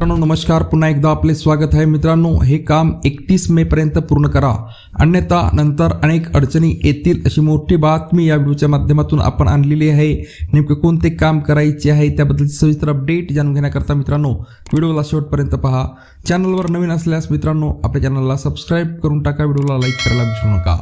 मित्रांनो नमस्कार. पुन्हा एकदा आपले स्वागत आहे. मित्रांनो हे काम एकतीस मे पर्यंत पूर्ण करा. अन्यथा नंतर अनेक अडचणी येतील अशी मोठी बातमी या व्हिडिओच्या माध्यमातून आपण आणलेली आहे. नेमके कोणते काम करायचे आहे त्याबद्दलची सविस्तर अपडेट जाणून घेण्याकरता मित्रांनो व्हिडिओला शेवटपर्यंत पहा. चॅनलवर नवीन असल्यास मित्रांनो आपल्या चॅनलला सबस्क्राईब करून टाका. व्हिडिओला लाईक करायला विसरू नका.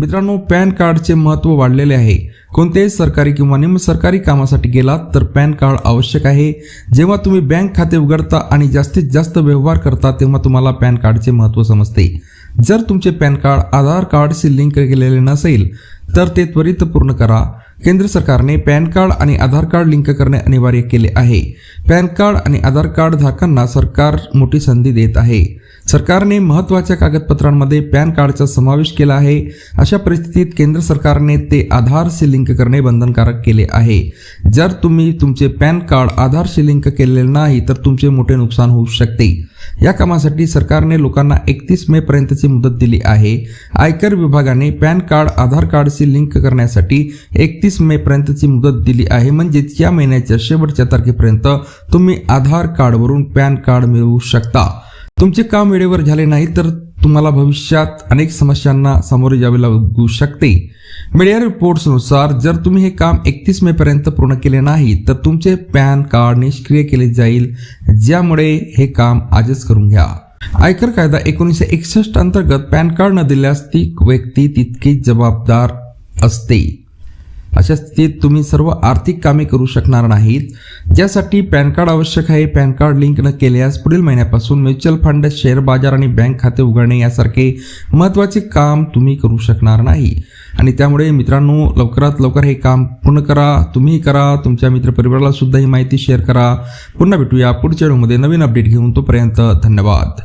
मित्रांनो पॅन कार्डचे महत्त्व वाढलेले आहे. कोणत्याही सरकारी किंवा निमसरकारी कामासाठी गेलात तर पॅन कार्ड आवश्यक आहे. जेव्हा तुम्ही बँक खाते उघडता आणि जास्तीत जास्त व्यवहार करता तेव्हा तुम्हाला पॅन कार्डचे महत्त्व समजते. जर तुमचे पॅन कार्ड आधार कार्डशी लिंक केलेले नसेल तर ते त्वरित पूर्ण करा. केंद्र सरकारने पॅन कार्ड आणि आधार कार्ड लिंक करणे अनिवार्य केले आहे. पॅन कार्ड आणि आधार कार्ड धारकांना सरकार मोठी संधी देत आहे. सरकारने महत्त्वाच्या कागदपत्रांमध्ये पॅन कार्डचा समावेश केला आहे. अशा परिस्थितीत केंद्र सरकारने ते आधारशी लिंक करणे बंधनकारक केले आहे. जर तुम्ही तुमचे पॅन कार्ड आधारशी लिंक केलेले नाही तर तुमचे मोठे नुकसान होऊ शकते. या कामासाठी सरकारने लोकांना एकतीस मे पर्यंतची मुदत दिली आहे. आयकर विभागाने पॅन कार्ड आधार कार्डशी लिंक करण्यासाठी एकतीस मे पर्यंतची मुदत दिली आहे. म्हणजेच या महिन्याच्या शेवटच्या तारखेपर्यंत तुम्ही आधार कार्डवरून पॅन कार्ड मिळवू शकता. तुमचे काम वेळेवर झाले नाही तर तुम्हाला भविष्यात अनेक समस्यांना सामोरे जावे लागू शकते. मीडिया रिपोर्ट्सनुसार जर तुम्ही हे काम एकतीस मे पर्यंत पूर्ण केले नाही तर तुमचे पॅन कार्ड निष्क्रिय केले जाईल ज्यामुळे हे काम आजच करून घ्या. आयकर कायदा एकोणीसशे एकसष्ट अंतर्गत पॅन कार्ड न दिल्यास ती व्यक्ती तितकी जबाबदार असते. अशा स्थितीत तुम्ही सर्व आर्थिक कामे करू शकणार नाहीत. ज्यासाठी पॅन कार्ड आवश्यक आहे पॅन कार्ड लिंक न केल्यास पुढील महिन्यापासून म्युच्युअल फंड शेअर बाजार आणि बँक खाते उघडणे यासारखे महत्त्वाचे काम तुम्ही करू शकणार नाही. आणि त्यामुळे मित्रांनो लवकरात लवकर हे काम पूर्ण करा तुम्ही करा तुमच्या मित्रपरिवाराला सुद्धा ही माहिती शेअर करा. पुन्हा भेटूया पुढच्या व्हिडिओमध्ये नवीन अपडेट घेऊन तोपर्यंत धन्यवाद.